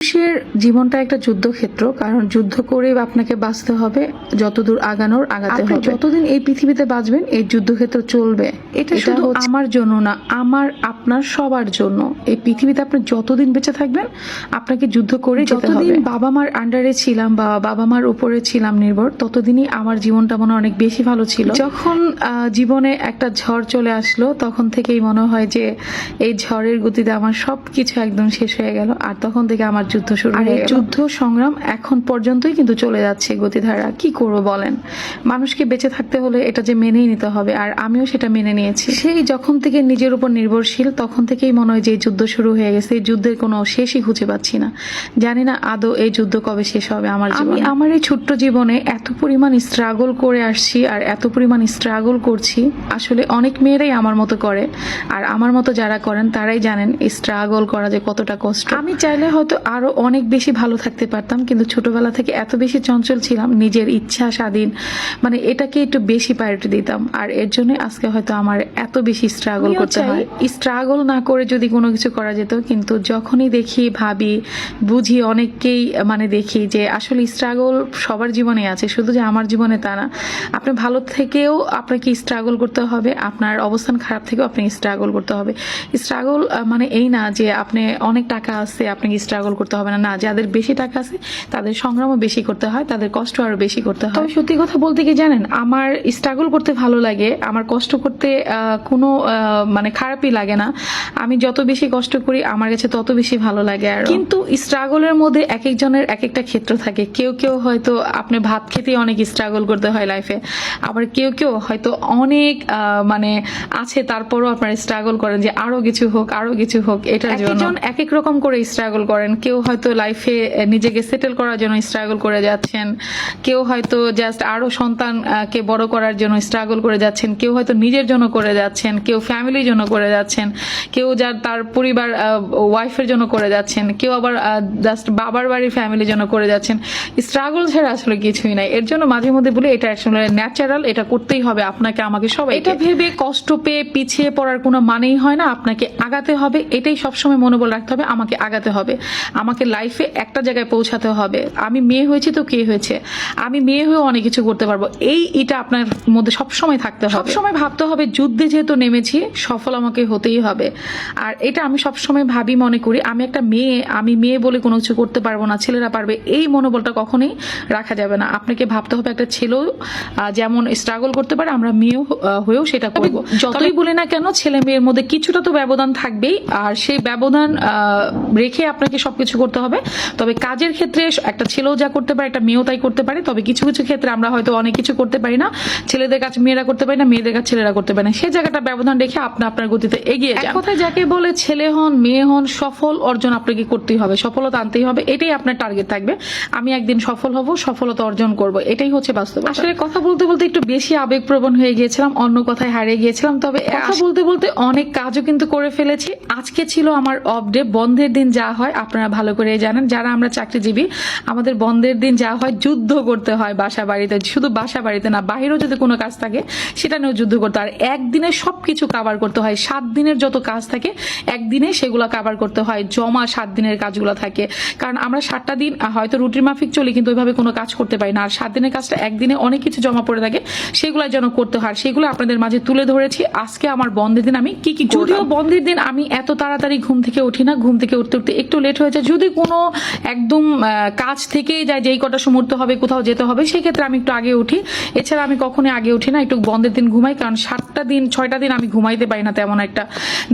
মানুষের জীবনটা একটা যুদ্ধক্ষেত্র কারণ যুদ্ধ করে আপনাকে বাঁচতে হবে যতদূর আগানোর আগাতে হবে। যতদিন এই পৃথিবীতে বাঁচবেন এই যুদ্ধক্ষেত্র চলবে। এটা শুধু আমার জন্য না আমার আপনার সবার জন্য। এই পৃথিবীতে আপনি যতদিন বেঁচে থাকবেন আপনাকে যুদ্ধ করে যতদিন বাবা মার আন্ডারে ছিলাম বা বাবা মার উপরে ছিলাম নির্ভর ততদিনই আমার জীবনটা মনে হয় অনেক বেশি ভালো ছিল। যখন আহ, জীবনে একটা ঝড় চলে আসলো তখন থেকেই মনে হয় যে এই ঝড়ের গতিতে আমার সবকিছু একদম শেষ হয়ে গেল। আর তখন থেকে আমার যুদ্ধ শুরু আর এই যুদ্ধ সংগ্রাম এখন পর্যন্তই কিন্তু চলে যাচ্ছে গতিধারা। কি করব বলেন? মানুষকে বেঁচে থাকতে হলে এটা যে মেনেই নিতে হবে আর আমিও সেটা মেনে নিয়েছি। সেই যখন থেকে নিজের উপর নির্ভরশীল তখন থেকেই মনে হয় যে যুদ্ধ শুরু হয়ে গেছে। এই যুদ্ধের কোনো শেষই খুঁজে পাচ্ছি না। জানি না আদৌ এই যুদ্ধ কবে শেষ হবে আমার আমি আমার এই ছোট্ট জীবনে এত পরিমাণ স্ট্রাগল করে আসছি আর এত পরিমাণ স্ট্রাগল করছি আসলে অনেক মেয়েরাই আমার মতো করে। আর আমার মতো যারা করেন তারাই জানেন স্ট্রাগল করা যে কতটা কষ্ট। আমি চাইলে হয়তো আরও অনেক বেশি ভালো থাকতে পারতাম কিন্তু ছোটবেলা থেকে এত বেশি চঞ্চল ছিলাম নিজের ইচ্ছা স্বাধীন মানে এটাকে একটু বেশি প্রায়োরিটি দিতাম। আর এর জন্য আজকে হয়তো আমার এত বেশি স্ট্রাগল করতে হয়। স্ট্রাগল না করে যদি কোনো কিছু করা যেত কিন্তু যখনই দেখি ভাবি বুঝি অনেককেই মানে দেখি যে আসলে স্ট্রাগল সবার জীবনে আছে শুধু যে আমার জীবনে তা না। আপনি ভালো থেকেও আপনাকে স্ট্রাগল করতে হবে আপনার অবস্থান খারাপ থেকেও আপনি স্ট্রাগল করতে হবে। স্ট্রাগল মানে এই না যে আপনি অনেক টাকা আছে আপনাকে স্ট্রাগল করতে হবে না। না যাদের বেশি টাকা আছে তাদের সংগ্রামও বেশি করতে হয় তাদের কষ্ট আরও বেশি করতে হয়। তবে সত্যি কথা বলতে কি জানেন আমার স্ট্রাগল করতে ভালো লাগে আমার কষ্ট করতে কোনো মানে খারাপই লাগে না। আমি যত বেশি কষ্ট করি আমার কাছে তত বেশি ভালো লাগে আর। কিন্তু স্ট্রাগলের মধ্যে এক একজনের এক একটা ক্ষেত্র থাকে। কেউ কেউ হয়তো আপনি ভাত খেতে অনেক স্ট্রাগল করতে হয় লাইফে আবার কেউ কেউ হয়তো অনেক আহ, মানে আছে তারপরও আপনার স্ট্রাগল করেন যে আরও কিছু হোক আরও কিছু হোক এটার জন্য। এক এক রকম করে স্ট্রাগল করেন। কেউ হয়তো লাইফে নিজেকে সেটেল করার জন্য স্ট্রাগল করে যাচ্ছেন। কেউ হয়তো জাস্ট আরও সন্তান আহ, কে বড় করার জন্য স্ট্রাগল করে যাচ্ছেন। কেউ হয়তো নিজের জন্য করে যাচ্ছেন কেউ ফ্যামিলির জন্য করে যাচ্ছেন কেউ যার তার পরিবার ওয়াইফের জন্য করে যাচ্ছেন কেউ আবার জাস্ট বাবার বাড়ির ফ্যামিলির জন্য করে যাচ্ছেন। স্ট্রাগল ছাড়া আসলে কিছুই নাই। এর জন্য মাঝে মধ্যে বলে এটা আসলে ন্যাচারাল এটা করতেই হবে। আপনাকে আমাকে সবাই এটা ভেবে কষ্ট পেয়ে পিছিয়ে পড়ার কোনো মানেই হয় না। আপনাকে আগাতে হবে। এটাই সবসময় মনোবল রাখতে হবে। আমাকে আগাতে হবে। আমাকে লাইফে একটা জায়গায় পৌঁছাতে হবে। আমি মেয়ে হয়েছি তো কে হয়েছে? আমি মেয়ে হয়েও অনেক কিছু করতে পারব। এই এটা আপনার মধ্যে সবসময় থাকতে হবে। সবসময় ভাবতে হবে যুদ্ধে যেহেতু নেমেছি সফল আমাকে হতেই হবে। আর এটা আমি সবসময় ভাবি মনে করি আমি একটা মেয়ে আমি মেয়ে বলে কোনো কিছু করতে পারব না ছেলেরা পারবে এই মনোবলটা কখনোই রাখা যাবে না। আপনাকে ভাবতে হবে একটা ছেলেও যেমন স্ট্রাগল করতে পারে আমরা মেয়েও হয়েও সেটা করব। যতই বলি না কেন ছেলে মেয়ের মধ্যে কিছুটা তো ব্যবধান থাকবেই। আর সেই ব্যবধান আহ, রেখে আপনাকে সবকিছু করতে হবে। তবে কাজের ক্ষেত্রে একটা ছেলেও যা করতে পারে একটা মেয়েও তাই করতে পারে। তবে কিছু কিছু ক্ষেত্রে আমরা হয়তো অনেক কিছু করতে পারি না। ছেলেদের কাছে মেয়েরা করতে পারি না মেয়েদের কাছে ছেলেরা করতে পারে না। সেই জায়গাটা ব্যবধান রেখে আপনি আপনার গতিতে এগিয়ে যান। কথায় যাকে বলে ছেলে হন মেয়ে হন সফল অর্জন আপনাকে করতেই হবে। সফলতা আনতেই হবে। এটাই আপনার টার্গেট থাকবে। আমি একদিন সফল হব সফলতা অর্জন করব। এটাই হচ্ছে বাস্তব। আসলে কথা বলতে বলতে একটু বেশি আবেগপ্রবণ হয়ে গিয়েছিলাম অন্য কথায় হারিয়ে গিয়েছিলাম। তবে কথা বলতে বলতে অনেক কাজও কিন্তু করে ফেলেছি। আজকে ছিল আমার অফ ডে বন্ধের দিন যা হয় আপনারা ভালো করে জানেন, যারা আমরা চাকরিজীবী, আমাদের বন্ধের দিন যা হয় যুদ্ধ করতে হয় বাসা বাড়িতে। শুধু বাসা বাড়িতে না বাইরেও যদি কোনো কাজ থাকে, সেটা নিয়েও যুদ্ধ করতে আর একদিনে সবকিছু কাভার করতে হয়। সাত দিনের যত কাজ থাকে, একদিনে সেগুলো কাভার করতে হয়। জমা সাত দিনের কাজগুলো থাকে। কারণ আমরা সাতটা দিন হয়তো রুটির মাফিক চলি, কিন্তু ওইভাবে কোনো কাজ করতে পারি না। আর সাত দিনের কাজটা একদিনে অনেক কিছু জমা পড়ে থাকে সেগুলো যেন করতে হয়। সেগুলো আপনাদের মাঝে তুলে ধরেছি। আজকে আমার বন্ধের দিন, আমি কি কি যদিও বন্ধের দিন আমি এত তাড়াতাড়ি ঘুম থেকে উঠি না, ঘুম থেকে উঠতে উঠতে একটু লেট হয়ে যায় যদি কোনো একদম কাজ থেকেই যায়, যেই কটা উঠতে হবে, কোথাও যেতে হবে, সেক্ষেত্রে আমি একটু আগে উঠি। এছাড়া আমি কখনোই আগে উঠি না, একটু বন্ধের দিন ঘুমাই, কারণ সাতটা দিন, ছয়টা দিন আমি ঘুমাইতে পারি না তেমন একটা।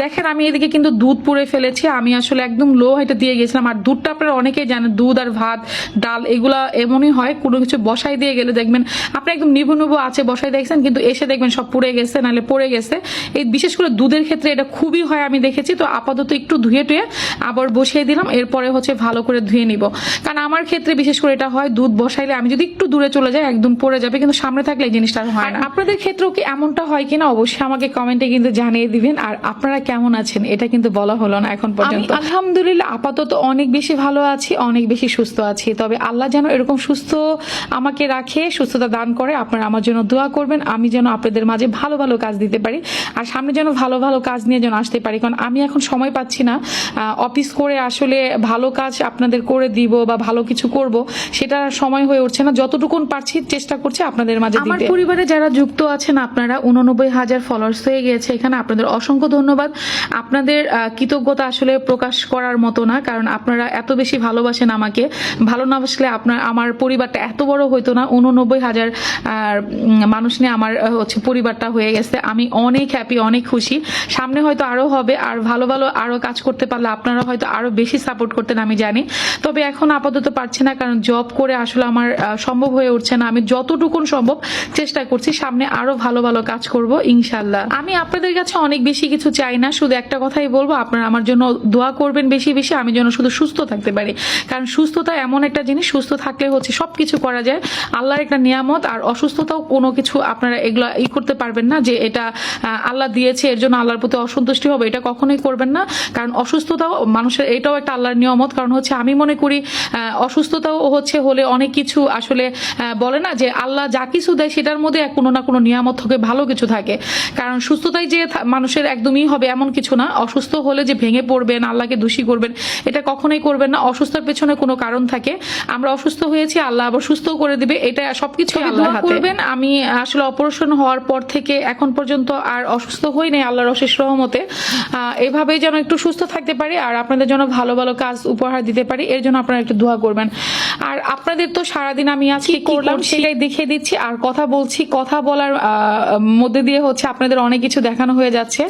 দেখেন, আমি এদিকে কিন্তু দুধ পুড়ে ফেলেছি, আমি আসলে একদম লো হাইটে দিয়ে গেছিলাম, আর দুধটা আপনারা অনেকেই জানেন, দুধ আর ভাত, ডাল, এগুলা এমনই হয়, কোনো কিছু বসাই দিয়ে গেলে দেখবেন, আপনি একদম নিভু নিভু আছে বসাই দেখছেন, কিন্তু এসে দেখবেন সব পুড়ে গেছে, নাহলে পড়ে গেছে। এই বিশেষ করে দুধের ক্ষেত্রে এটা খুবই হয়, আমি দেখেছি, তো আপাতত একটু ধুয়ে টুয়ে আবার বসিয়ে দিলাম, এরপরে হচ্ছে ভালো করে ধুয়ে নিব। কারণ আমার ক্ষেত্রে বিশেষ করে এটা হয় দুধ বসাইলে আমি যদি একটু দূরে চলে যাই একদম পড়ে যাবে কিন্তু সামনে থাকলে এই জিনিসটা হয় না। আপনাদের ক্ষেত্রেও কি এমনটা হয় কিনা অবশ্যই আমাকে কমেন্টে কিন্তু জানিয়ে দিবেন। আর আপনারা কেমন আছেন এটা কিন্তু বলা হলো না এখন পর্যন্ত। আলহামদুলিল্লাহ আপাতত অনেক বেশি ভালো আছি অনেক বেশি সুস্থ আছি। তবে আল্লাহ যেন এরকম সুস্থ আমাকে রাখে সুস্থতা দান করে আপনারা আমার জন্য দোয়া করবেন। আমি যেন আপনাদের মাঝে ভালো ভালো কাজ দিতে পারি। আর সামনে যেন ভালো ভালো কাজ নিয়ে যেন আসতে পারি। কারণ আমি এখন সময় পাচ্ছি না। অফিস করে আসলে ভালো কাজ আপনাদের করে দিব বা ভালো কিছু করব সেটা সময় হয়ে উঠছে না। যতটুকুন পারছি চেষ্টা করছি আপনাদের মাঝে আমার পরিবারে যারা যুক্ত আছেন আপনারা উননব্বই হাজার ফলোয়ার্স হয়ে গিয়েছে। এখানে আপনাদের অসংখ্য ধন্যবাদ। আপনাদের কৃতজ্ঞতা আসলে প্রকাশ করার মতো না কারণ আপনারা এত বেশি ভালোবাসেন আমাকে। ভালো না বাসলে আপনার আমার পরিবারটা এত বড় হইতো না। উননব্বই হাজার মানুষ নিয়ে আমার হচ্ছে পরিবারটা হয়ে গেছে। আমি অনেক হ্যাপি অনেক খুশি। সামনে হয়তো আরও হবে আর ভালো ভালো আরও কাজ করতে পারলে আপনারা হয়তো আরও বেশি সাপোর্ট করতেন আমি জানি। তবে এখন আপাতত পারছি না, কারণ জব করে আসলে আমার সম্ভব হয়ে উঠছে না। আমি যতটুকুন সম্ভব চেষ্টা করছি, সামনে আরও ভালো ভালো কাজ করব ইনশাল্লাহ আমি আপনাদের কাছে অনেক বেশি কিছু চাই না, শুধু একটা কথাই বলব, আপনারা আমার জন্য দোয়া করবেন বেশি বেশি, আমি যেন শুধু সুস্থ থাকতে পারি। কারণ সুস্থতা এমন একটা জিনিস, সুস্থ থাকলে হচ্ছে সবকিছু করা যায়। আল্লাহর একটা নিয়ামত, আর অসুস্থতাও কোনো কিছু আপনারা এগুলো ই করতে পারবেন না, যে এটা আল্লাহ দিয়েছে, এর জন্য আল্লাহর প্রতি অসন্তুষ্টি হবে, এটা কখনোই করবেন না। কারণ অসুস্থতাও, মানুষের এটাও একটা আল্লাহর নিয়ামত কারণ হচ্ছে আমি মনে করি অসুস্থতাও হচ্ছে হলে অনেক কিছু আসলে বলে না যে আল্লাহ যা কিছু দেয় সেটার মধ্যে কোনো না কোনো নিয়ামত থাকে ভালো কিছু থাকে। কারণ সুস্থতাই যে মানুষের একদমই হবে এমন কিছু না। অসুস্থ হলে যে ভেঙে পড়বেন আল্লাহকে দোষী করবেন এটা কখনোই করবেন না। অসুস্থতার পেছনে কোনো কারণ থাকে। আমরা অসুস্থ হয়েছি আল্লাহ আবার সুস্থ করে দিবে। এটা সবকিছু আল্লাহ করবেন আমি আসলে অপারেশন হওয়ার পর থেকে এখন পর্যন্ত আর অসুস্থ হই নাই আল্লাহর অশেষ রহমতে। আহ, এভাবেই যেন একটু সুস্থ থাকতে পারি আর আপনাদের জন্য ভালো ভালো কাজ উপহার দিতে পারি এর জন্য আপনারা একটু দোয়া করবেন। আর আপনাদের তো সারাদিন আমি আজকে করলাম সেটাই দেখিয়ে দিচ্ছি। আর কথা বলছি কথা বলার মধ্যে দিয়ে হচ্ছে আপনাদের অনেক কিছু দেখানো হয়ে যাচ্ছে।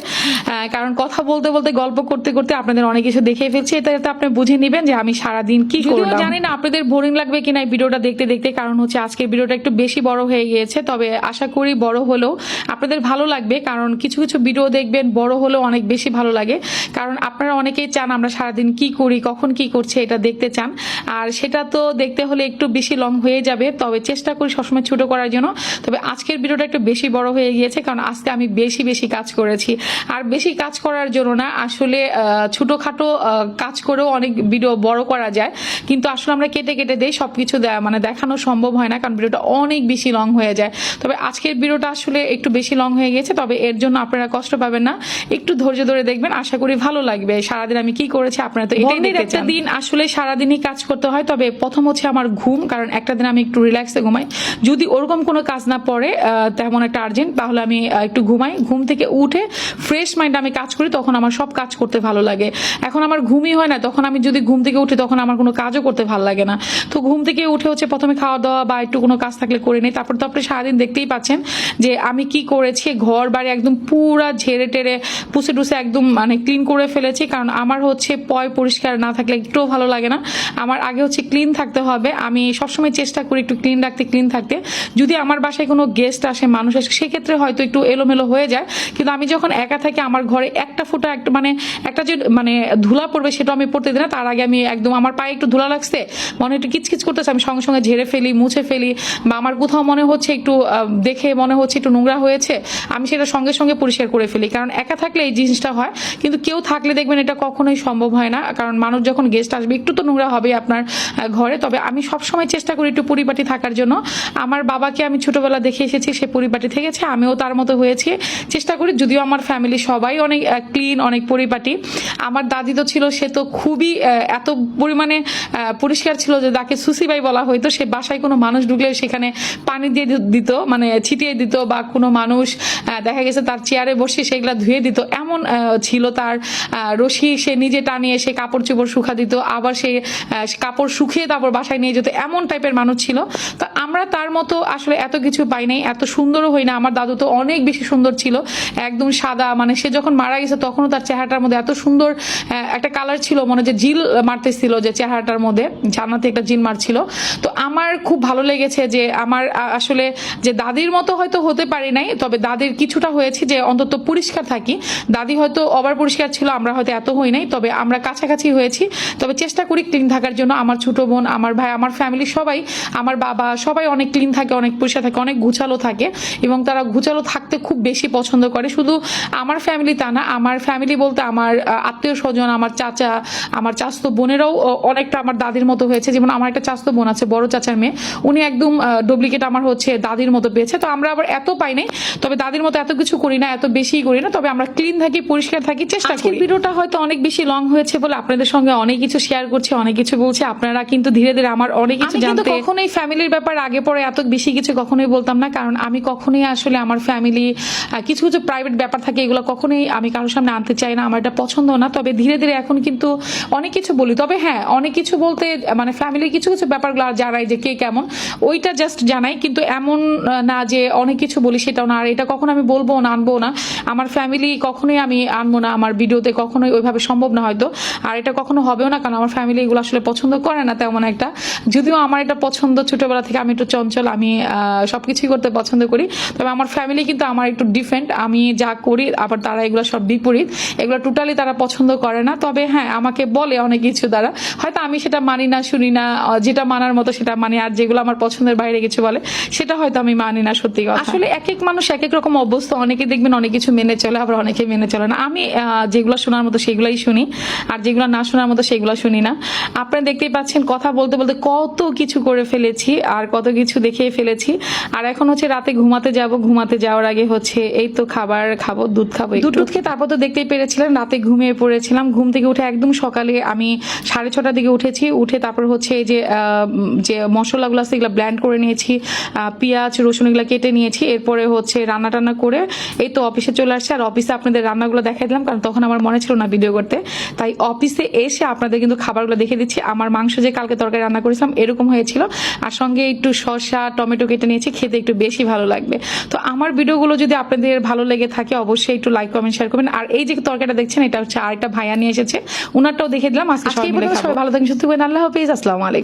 কারণ কথা বলতে বলতে গল্প করতে করতে আপনাদের অনেক কিছু দেখিয়ে ফেলছি। এটা যাতে আপনি বুঝে নেবেন যে আমি সারাদিন কি করলাম। জানি না আপনাদের বোরিং লাগবে কিনা এই ভিডিওটা দেখতে দেখতে কারণ হচ্ছে আজকের ভিডিওটা একটু বেশি বড় হয়ে গিয়েছে। তবে আশা করি বড় হলেও আপনাদের ভালো লাগবে কারণ কিছু কিছু ভিডিও দেখবেন বড় হলেও অনেক বেশি ভালো লাগে। কারণ আপনারা অনেকেই চান আমরা সারাদিন কি করি কখন কি করছে এটা দেখতে চান। আর সেটা তো দেখতে হলে একটু বেশি লং হয়ে যাবে তবে চেষ্টা করি সবসময় ছোট করার জন্য। তবে আজকের ভিডিওটা একটু বেশি বড় হয়ে গিয়েছে কারণ আজকে আমি বেশি বেশি কাজ করেছি। আর বেশি কাজ করার জন্য না আসলে ছোটোখাটো কাজ করেও অনেক ভিডিও বড় করা যায়। কিন্তু আসলে আমরা কেটে কেটে দেই সবকিছু দে- মানে দেখানো সম্ভব হয় না কারণ ভিডিওটা অনেক বেশি লং হয়ে যায়। তবে আজকের ভিডিওটা আসলে একটু বেশি লং হয়ে গেছে তবে এর জন্য আপনারা কষ্ট পাবেন না। একটু ধৈর্য ধরে দেখবেন আশা করি ভালো লাগবে। সারাদিন আমি কি করেছি আপনারা তো এটাই দেখতে একটা দিন আসলে সারাদিনই কাজ করতে হয় তবে প্রথম হচ্ছে আমার ঘুম কারণ একটা দিন আমি একটু রিল্যাক্সে ঘুমাই। যদি ওরকম কোনো কাজ না পড়ে তেমন একটা আর্জেন্ট তাহলে আমি একটু ঘুমাই। ঘুম থেকে উঠে ফ্রেশ মাইন্ড আমি কাজ করি তখন আমার সব কাজ করতে ভালো লাগে। এখন আমার ঘুমই হয় না তখন আমি যদি ঘুম থেকে উঠি তখন আমার কোনো কাজও করতে ভালো লাগে না। তো ঘুম থেকে উঠে হচ্ছে প্রথমে খাওয়া দাওয়া বা একটু কোনো কাজ থাকলে করে নিই। তারপর তো আপনি সারাদিন দেখতেই পাচ্ছেন যে আমি কি করেছি ঘর বাড়ি একদম পুরা ঝেড়ে টেরে পুষে টুসে একদম মানে ক্লিন করে ফেলেছি কারণ আমার হচ্ছে পয় পরিষ্কার না থাকলে একটুও ভালো লাগে না। আমার আগে হচ্ছে ক্লিন থাকতে হবে। আমি সবসময় চেষ্টা করি একটু ক্লিন রাখতে ক্লিন থাকতে। যদি আমার বাসায় কোনো গেস্ট আসে, মানুষ আসে, সেক্ষেত্রে হয়তো একটু এলোমেলো হয়ে যায়। কিন্তু আমি যখন একা থাকি, আমার ঘরে একটা ফুটা একটা মানে একটা যে মানে ধুলা পড়বে সেটা আমি পড়তে দিই না। তার আগে আমি একদম আমার পায়ে একটু ধুলা লাগছে, মনে একটু কিচকিচ করতেছে, আমি সঙ্গে সঙ্গে ঝেড়ে ফেলি, মুছে ফেলি বা আমার কোথাও মনে হচ্ছে একটু দেখে মনে হচ্ছে একটু নোংরা হয়েছে, আমি সেটা সঙ্গে সঙ্গে পরিষ্কার করে ফেলি। কারণ একা থাকলে এই জিনিসটা হয়, কিন্তু কেউ থাকলে দেখবেন এটা কখনোই সম্ভব হয় না। কারণ মানুষ যখন গেস্ট আসবে, একটু তো নোংরা হবে আপনার ঘরে। তবে আমি সবসময় চেষ্টা করি একটু পরিপাটি থাকার জন্য। আমার বাবাকে আমি ছোটবেলা দেখে এসেছি, সে পরিপাটি থেকেছে, আমিও তার মতো হয়েছি। চেষ্টা করি, যদিও আমার ফ্যামিলি সবাই অনেক ক্লিন অনেক পরিপাটি। আমার দাদি তো ছিল, সে তো খুবই এত পরিমাণে পরিষ্কার ছিল যে তাকে সুসিবাই বলা হয়তো সে বাসায় কোনো মানুষ ঢুকলে সেখানে পানি দিয়ে দিত মানে ছিটিয়ে দিত বা কোনো মানুষ দেখা গেছে তার চেয়ারে বসে সেগুলা ধুয়ে দিত। এমন ছিল তার রশি। সে নিজে টানিয়ে সে কাপড় চোপড় শুকা দিত আবার সেই কাপড় শুকিয়ে তারপর বাসায় নিয়ে যেত, এমন টাইপের মানুষ ছিল। তো আমরা তার মতো আসলে এত কিছু পাই নাই, এত সুন্দরও হই না। আমার দাদু তো অনেক বেশি সুন্দর ছিল, একদম সাদা মানে সে যখন মারা গেছে তখনও তার চেহারাটার মধ্যে এত সুন্দর একটা কালার ছিল, মনে যে জিল মারতেছিল যে চেহারাটার মধ্যে জানাতে একটা জিল মারছিল। তো আমার খুব ভালো লেগেছে যে আমার আসলে যে দাদির মতো হয়তো হতে পারি নাই, তবে দাদির কিছুটা হয়েছে যে অন্তত পরিষ্কার থাকি। দাদি হয়তো অবার পরিষ্কার ছিল, আমরা হয়তো এত হই নাই, তবে আমরা কাছাকাছি হয়েছি। তবে চেষ্টা করি ক্লিন থাকার জন্য। আমার ছোট বোন, আমার ভাই, আমার ফ্যামিলি সবাই, আমার বাবা সবাই সবাই অনেক ক্লিন থাকে অনেক পরিষ্কার থাকে অনেক গুছালো থাকে এবং তারা গুছালো থাকতে খুব বেশি পছন্দ করে। শুধু আমার ফ্যামিলি তা না আমার ফ্যামিলি বলতে আমার আত্মীয় স্বজন আমার চাচা আমার চাস্তো বোনেরাও অনেকটা আমার দাদির মতো হয়েছে। যেমন আমার একটা চাস্তো বোন আছে বড় চাচার মেয়ে উনি একদম ডুপ্লিকেট আমার হচ্ছে দাদির মতো পেয়েছে। তো আমরা আবার এত পাই নাই তবে দাদির মতো এত কিছু করি না এত বেশি করি না তবে আমরা ক্লিন থাকি পরিষ্কার থাকি চেষ্টা করি। ভিডিওটা হয়তো অনেক বেশি লং হয়েছে বলে আপনাদের সঙ্গে অনেক কিছু শেয়ার করছি অনেক কিছু বলছি। আপনারা কিন্তু ধীরে ধীরে আমার অনেক কিছু জানতে কখনোই ফ্যামিলির ব্যাপার আগে পরে এত বেশি কিছু কখনোই বলতাম না, কারণ আমি কখনোই আসলে আমার ফ্যামিলি কিছু কিছু প্রাইভেট ব্যাপার থাকে, এগুলো কখনোই আমি কারোর সামনে আনতে চাই না, আমার এটা পছন্দ না। তবে ধীরে ধীরে এখন কিন্তু অনেক কিছু বলি। তবে হ্যাঁ অনেক কিছু বলতে মানে ফ্যামিলির কিছু কিছু ব্যাপারগুলো আর জানাই যে কে কেমন, ওইটা জাস্ট জানাই। কিন্তু এমন না যে অনেক কিছু বলি সেটাও না, আর এটা কখনো আমি বলব না, আনব না। আমার ফ্যামিলি কখনোই আমি আনব না, আমার ভিডিওতে কখনোই ওইভাবে সম্ভব না হয়তো, আর এটা কখনো হবেও না, কারণ আমার ফ্যামিলি এগুলো আসলে পছন্দ করে না তেমন একটা। যদিও আমার এটা পছন্দ ছোটবেলা থেকে, আমি একটু চঞ্চল আমি আহ, সবকিছুই করতে পছন্দ করি। তবে আমার ফ্যামিলি কিন্তু আমার একটু ডিফারেন্ট আমি যা করি আবার তারা এগুলো সব বিপরীত। এগুলো টোটালি তারা পছন্দ করে না। তবে হ্যাঁ আমাকে বলে অনেক কিছু দ্বারা হয়তো আমি সেটা মানি না শুনি না যেটা মানার মতো সেটা মানে। আর যেগুলো আমার পছন্দের বাইরে কিছু বলে সেটা হয়তো আমি মানি না সত্যি কথা। আসলে এক এক মানুষ এক এক রকম অবস্থা। অনেকে দেখবেন অনেক কিছু মেনে চলে আবার অনেকে মেনে চলে না। আমি যেগুলো শোনার মতো সেগুলাই শুনি। আর যেগুলো না শোনার মতো সেগুলো শুনি না। আপনারা দেখতেই পাচ্ছেন কথা বলতে বলতে কত কিছু করে ফেলেছি আর কত কিছু দেখিয়ে ফেলেছি। আর এখন হচ্ছে রাতে ঘুমাতে যাব, ঘুমাতে যাওয়ার আগে হচ্ছে এই তো খাবার খাব, দুধ খাব দুধ দুধ খেয়ে তারপর তো দেখতেই পেরেছিলাম, রাতে ঘুমিয়ে পড়েছিলাম। ঘুম থেকে উঠে একদম সকালে আমি সাড়ে ছটার দিকে উঠেছি, উঠে তারপর হচ্ছে এই যে যে মশলাগুলো আছে এগুলো ব্ল্যান্ড করে নিয়েছি পেঁয়াজ, রসুন এগুলো কেটে নিয়েছি। এরপরে হচ্ছে রান্না টান্না করে এই তো অফিসে চলে আসছে। আর অফিসে আপনাদের রান্নাগুলো দেখাই দিলাম, কারণ তখন আমার মনে ছিল না ভিডিও করতে। তাই অফিসে এসে আপনাদের কিন্তু খাবারগুলো দেখে দিচ্ছি। আমার মাংস যে কালকে তরকারি রান্না করেছিলাম এরকম হয়েছিল। আর সঙ্গে একটু শসা টমেটো কেটে নিয়েছি খেতে একটু বেশি ভালো লাগবে। তো আমার ভিডিওগুলো যদি আপনাদের ভালো লেগে থাকে অবশ্যই একটু লাইক কমেন্ট শেয়ার করবেন। আর এই যে তরকারিটা দেখছেন এটা হচ্ছে আরেকটা ভাইয়া নিয়ে এসেছে। উনারটাও দেখে দিলাম আজকে সবাই ভালো থাকেন সুস্থ আল্লাহ হাফিজ আসসালামু আলাইকুম।